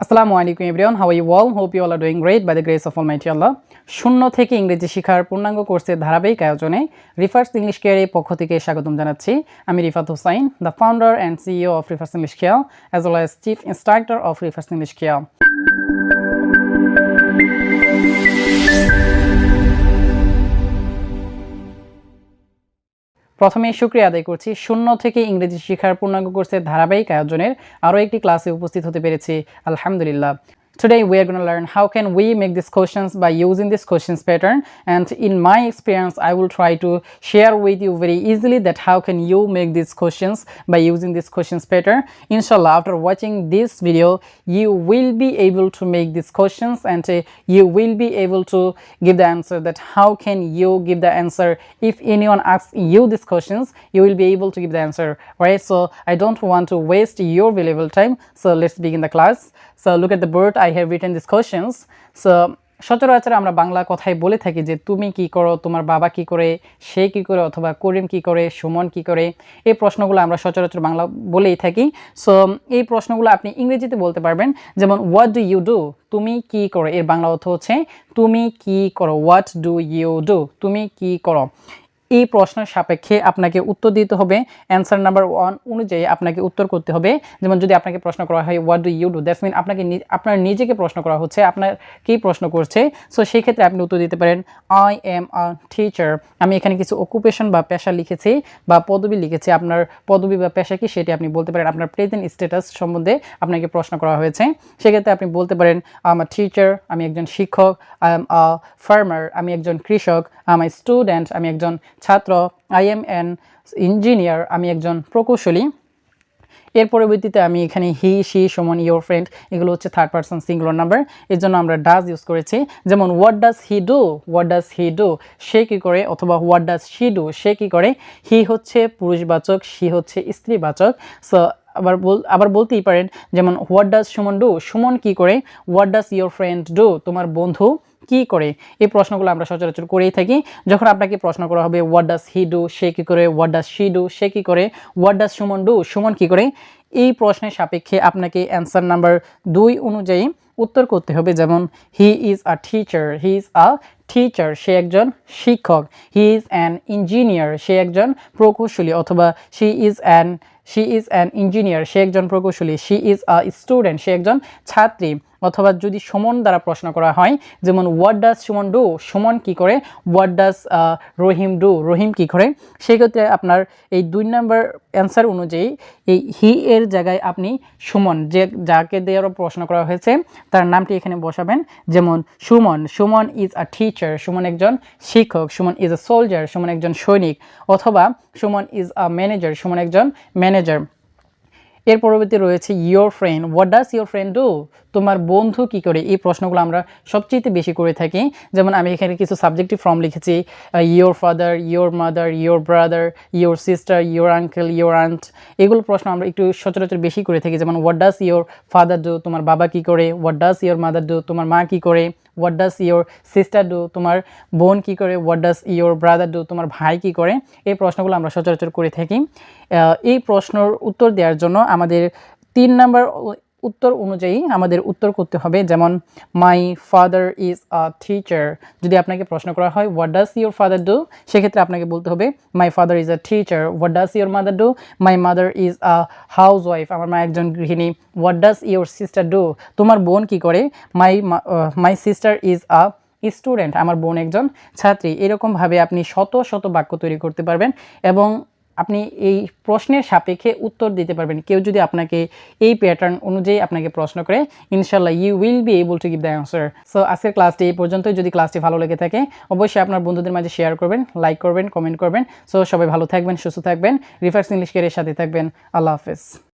আসসালামু আলাইকুম everyone how you all hope you all are doing great by the grace of almighty Allah শূন্য থেকে ইংরেজি শিখার পূর্ণাঙ্গ কোর্সের ধারাবাহিক আয়োজনে রিফার্স ইংলিশ কেয়ারের পক্ষ থেকে স্বাগতম জানাচ্ছি। আমি Rifat Hussain the founder and CEO of Rifat's English care as well as chief instructor of Rifat's English care প্রথমে শুক্রিয়া আদায় করছি। শূন্য থেকে ইংরেজি শিখার পূর্ণাঙ্গ কোর্সের ধারাবাহিক আয়োজনের আরও একটি ক্লাসে উপস্থিত হতে পেরেছি। আলহামদুলিল্লাহ। Today we are going to learn how can we make these questions by using this questions pattern. And in my experience I will try to share with you very easily that how can you make these questions by using this questions pattern. Inshallah after watching this video you will be able to make these questions and uh, you will be able to give the answer that how can you give the answer. If anyone asks you these questions you will be able to give the answer right? So I don't want to waste your valuable time. So let's begin the class. So look at the board I have written these questions. So, সচরাচর আমরা বাংলা কথায় বলে থাকি যে, তুমি কি করো? তোমার বাবা কি করে? সে কি করে? অথবা করিম কি করে? সুমন কি করে? এই প্রশ্নগুলো আমরা সচরাচর বাংলা বলেই থাকি। সো এই প্রশ্নগুলো আপনি ইংরেজিতে বলতে পারবেন, যেমন হোয়াট ডু ইউ ডু তুমি কি করো? এর বাংলা অর্থ হচ্ছে, তুমি কি করো? হোয়াট ডু ইউ ডু তুমি কি করো? এই প্রশ্নের সাপেক্ষে আপনাকে উত্তর দিতে হবে। অ্যান্সার নাম্বার ওয়ান অনুযায়ী আপনাকে উত্তর করতে হবে। যেমন যদি আপনাকে প্রশ্ন করা হয় what do you do that's mean আপনাকে আপনার নিজেকে প্রশ্ন করা হচ্ছে, আপনার কি প্রশ্ন করছে। সো সেই ক্ষেত্রে আপনি উত্তর দিতে পারেন আই এম আ টিচার আমি এখানে কিছু অকুপেশন বা পেশা লিখেছি বা পদবি লিখেছি। আপনার পদবি বা পেশা কি সেটি আপনি বলতে পারেন। আপনার প্রেজেন্ট স্ট্যাটাস সম্বন্ধে আপনাকে প্রশ্ন করা হয়েছে। সেক্ষেত্রে আপনি বলতে পারেন আম আ টিচার আমি একজন শিক্ষক আই এম আ ফার্মার আমি একজন কৃষক আম আই স্টুডেন্ট আমি একজন ছাত্র আই এম অ্যান ইঞ্জিনিয়ার আমি একজন প্রকৌশলী। এর পরবর্তীতে আমি এখানে হি শি সমান ইয়োর ফ্রেন্ড এগুলো হচ্ছে থার্ড পার্সন সিঙ্গুলার নাম্বার এর জন্য আমরা ডাজ ইউজ করেছি। যেমন what does he do what does he do সে কী করে? অথবা হোয়াট ডাজ শি ডু সে কী করে? হি হচ্ছে পুরুষবাচক শি হচ্ছে স্ত্রীবাচক। সো আবার বল, আবার বলতেই পারেন, যেমন what does Suman do Suman কী করে? What does your friend do তোমার বন্ধু কি করে? এই প্রশ্নগুলো আমরা সচরাচর করেই থাকি। যখন আপনাকে প্রশ্ন করা হবে হোয়াট ডাজ হি ডু সে কী করে? হোয়াট ডাজ শি ডু সে কী করে? What does Suman do Suman কী করে? এই প্রশ্নের সাপেক্ষে আপনাকে অ্যান্সার নাম্বার দুই অনুযায়ী উত্তর করতে হবে, যেমন he is a teacher he is a teacher সে একজন শিক্ষক। হি ইজ অ্যান ইঞ্জিনিয়ার সে একজন প্রকৌশলী। অথবা she is an she is an engineer সে একজন প্রকৌশলী। শি ইজ আ স্টুডেন্ট সে একজন ছাত্রী। অথবা যদি সুমন দ্বারা প্রশ্ন করা হয়, যেমন what does Suman do Suman কি করে? What does Rahim do Rahim কি করে? সেক্ষেত্রে আপনার এই দুই নম্বর অ্যান্সার অনুযায়ী এই হি এর জায়গায় আপনি সুমন, যে যাকে দেওয়ার প্রশ্ন করা হয়েছে, তার নামটি এখানে বসাবেন। যেমন Suman Suman is a teacher Suman একজন শিক্ষক Suman is a soldier Suman একজন সৈনিক, অথবা Suman is a manager Suman একজন ম্যানেজার এর পরবর্তী রয়েছে your friend what does your friend do তোমার বন্ধু কি করে? এই প্রশ্নগুলো আমরা সবচেয়ে বেশি করে থাকি। যেমন আমি এখানে কিছু সাবজেক্টিভ ফর্ম লিখেছি। Your father your mother your brother your sister your uncle your aunt এগুলো প্রশ্ন আমরা একটু সচরাচর বেশি করে থাকি। যেমন what does your father do তোমার বাবা কি করে? What does your mother do তোমার মা কি করে? What does your sister do তোমার বোন কি করে? What does your brother do তোমার ভাই কি করে? এই প্রশ্নগুলো আমরা সচরাচর করে থাকি। এই প্রশ্নর উত্তর দেওয়ার জন্য আমাদের তিন নাম্বার উত্তর অনুযায়ী আমাদের উত্তর করতে হবে। যেমন my father is a teacher যদি আপনাকে প্রশ্ন করা হয় what does your father do সেক্ষেত্রে আপনাকে বলতে হবে my father is a teacher what does your mother do my mother is a housewife আমার মা একজন গৃহিণী। What does your sister do তোমার বোন কি করে? My my sister is a student আমার বোন একজন ছাত্রী। এরকমভাবে আপনি শত শত বাক্য তৈরি করতে পারবেন এবং আপনি এই প্রশ্নের সাপেক্ষে উত্তর দিতে পারবেন। কেউ যদি আপনাকে এই প্যাটার্ন অনুযায়ী আপনাকে প্রশ্ন করে ইনশাল্লাহ you will be able to give the answer so আজকের ক্লাসটি এই পর্যন্তই। যদি ক্লাসটি ভালো লেগে থাকে, অবশ্যই আপনার বন্ধুদের মাঝে শেয়ার করবেন লাইক করবেন কমেন্ট করবেন। সো সবাই ভালো থাকবেন, সুস্থ থাকবেন। রিফার্স ইংলিশ কেয়ারের সাথে থাকবেন। আল্লাহ হাফেজ।